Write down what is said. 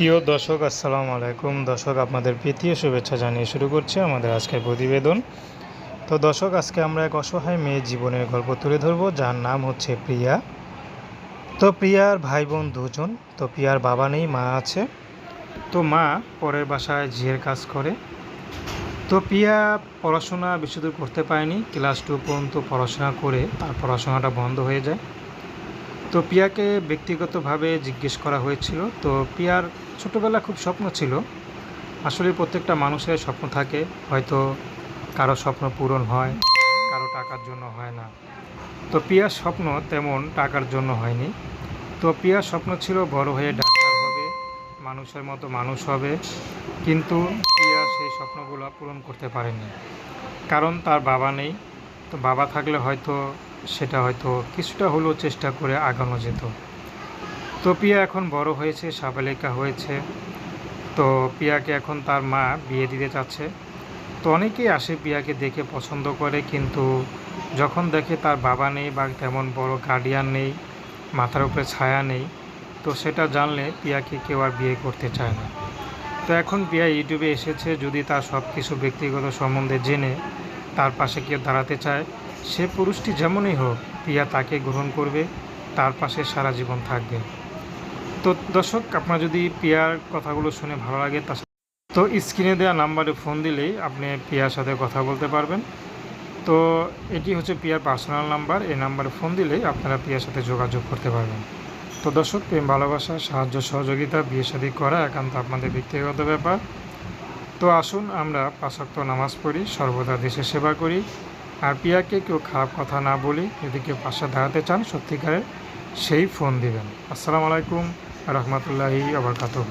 প্রিয় দর্শক, আসসালামু আলাইকুম। দর্শক, আপনাদের প্রীতীয় শুভেচ্ছা জানিয়ে শুরু করছি আমাদের আজকের প্রতিবেদন। তো দর্শক, আজকে আমরা এক অসহায় মেয়ের জীবনের গল্প তুলে ধরবো, যার নাম হচ্ছে প্রিয়া। তো প্রিয়ার ভাই বোন দুজন, তো প্রিয়ার বাবা নেই, মা আছে। তো মা পরের বাসায় ঝিয়ের কাজ করে। তো প্রিয়া পড়াশোনা বেশি দূর করতে পারেনি, ক্লাস টু পর্যন্ত পড়াশোনা করে তার পড়াশোনাটা বন্ধ হয়ে যায়। তো পিয়াকে ব্যক্তিগতভাবে জিজ্ঞেস করা হয়েছিল। তো পিয়ার ছোটোবেলা খুব স্বপ্ন ছিল। আসলে প্রত্যেকটা মানুষের স্বপ্ন থাকে। হয়তো কারও স্বপ্ন পূরণ হয়, কারও টাকার জন্য হয় না। তো পিয়ার স্বপ্ন তেমন টাকার জন্য হয়নি। তো পিয়ার স্বপ্ন ছিল বড় হয়ে ডাক্তার হবে, মানুষের মতো মানুষ হবে। কিন্তু প্রিয়া সেই স্বপ্নগুলো পূরণ করতে পারেনি। কারণ তার বাবা নেই। তো বাবা থাকলে হয়তো সেটা হয়তো কিছুটা হলেও চেষ্টা করে আগানো যেত। তো পিয়া এখন বড় হয়েছে, সাবালিকা হয়েছে। তো পিয়াকে এখন তার মা বিয়ে দিতে চাচ্ছে। তো অনেকেই আসে পিয়াকে দেখে পছন্দ করে, কিন্তু যখন দেখে তার বাবা নেই বা তেমন বড় গার্ডিয়ান নেই, মাথার উপরে ছায়া নেই, তো সেটা জানলে পিয়াকে কেউ আর বিয়ে করতে চায় না। তো এখন পিয়া ইউটিউবে এসেছে, যদি তার সব কিছু ব্যক্তিগত সম্বন্ধে জেনে তার পাশে কেউ দাঁড়াতে চায় সে পুরুষটি যেমনই হোক প্রিয়া তাকে গ্রহণ করবে, তার পাশে সারা জীবন থাকবে। তো দর্শক, আপনার যদি প্রিয়ার কথাগুলো শুনে ভালো লাগে, তা তো স্ক্রিনে দেওয়া নাম্বারে ফোন দিলেই আপনি প্রিয়ার সাথে কথা বলতে পারবেন। তো এটি হচ্ছে প্রিয়ার পার্সোনাল নাম্বার, এই নাম্বারে ফোন দিলেই আপনারা প্রিয়ার সাথে যোগাযোগ করতে পারবেন। তো দর্শক, প্রেম, ভালোবাসা, সাহায্য, সহযোগিতা, বিয়ে শাদী করা একান্ত আপনাদের ব্যক্তিগত ব্যাপার। তো আসুন আমরা পাশাক্ত নামাজ পড়ি, সর্বদা দেশের সেবা করি। আর পিয়াকে কেউ খারাপ কথা না বলি যদি কেউ পাশে দাঁড়াতে চান সত্যিকারের সেই ফোন দিবেন। আসসালামু আলাইকুম রহমতুল্লাহি আবরকাতহ